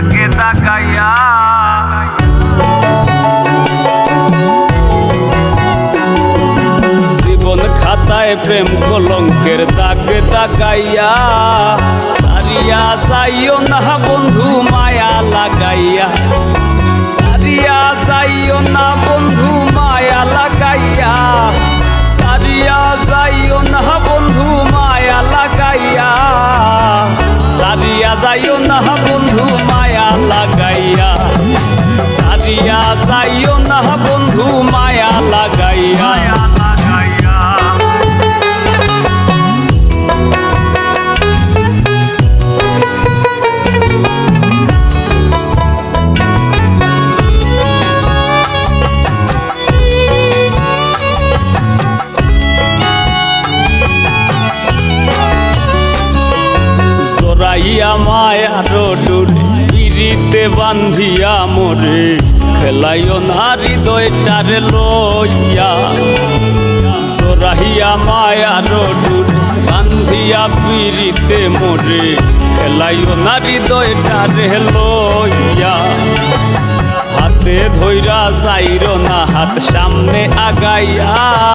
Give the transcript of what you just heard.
তাকে তাকাইয়া। জীবন খাতায় প্রেম কলঙ্কের দাগ তাকাইয়া সারিয়া যাইও না বন্ধু মায়া লাগাইয়া। সারিয়া যাইও না সারিয়া যাইও না বন্ধু মায়া লাগাইয়া। জোরাইয়া মায়ার ডোরে ইরিতে বান্ধিয়া মোরে। খেলাইও না হৃদয়টারে লইয়া। সরাহিয়া মায়ার ডোরে বান্ধিয়া পিড়িতে মোরে। ফেলাইও না হৃদয়টারে লইয়া। হাতে ধৈরা চাইর না, হাত সামনে আগাইয়া।